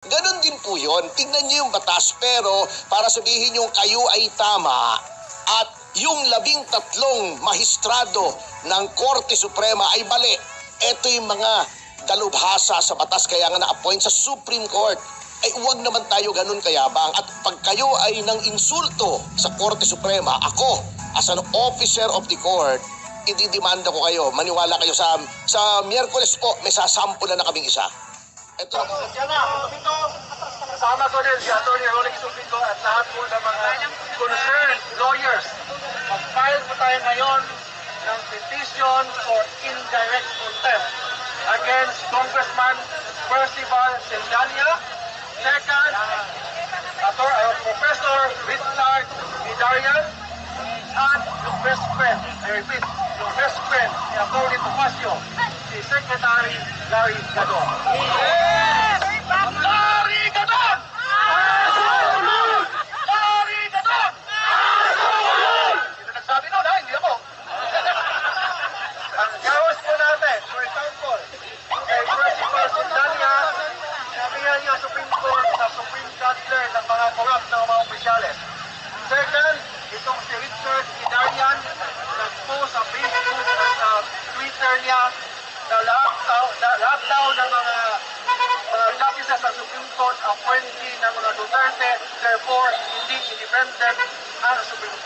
Ganon din po yun. Tingnan niyo yung batas pero para sabihin yung kayo ay tama at yung labing tatlong mahistrado ng Korte Suprema ay mali. Ito yung mga dalubhasa sa batas kaya nga na-appoint sa Supreme Court. Ay huwag naman tayo ganun kayabang. At pag kayo ay nang insulto sa Korte Suprema, ako as an officer of the court, ididimanda ko kayo. Maniwala kayo sa sa Miyerkules po, may sasampulan na kaming isa. Ito. Yan na, ito, kasama ko din si Atty. Rolex Subico at lahat po ng mga concerned lawyers. Mag-file po tayo ngayon ng petition for indirect contempt against Congressman Percival Sildania. Second, Atty. uh, Professor Richard Hidarian at yung best friend, I repeat, yung best friend ni Atty. Tomasio, si Secretary Larry Gadon. Larry Gadon! Larry Gadon! Sino nagsabi nun, ha? Hindi ako. Ang gawas po natin, for example, kay Principal Sundania, sabihan niya Supreme Court na Supreme Counselor ng mga corrupt na mga opisyales. Second, itong si Richard Hidarian, nag-post sa Facebook at sa Twitter niya na lahat daw, na, lahat daw ng mga mga justices sa Supreme Court appointee ng mga Duterte, therefore hindi independent ang Supreme Court.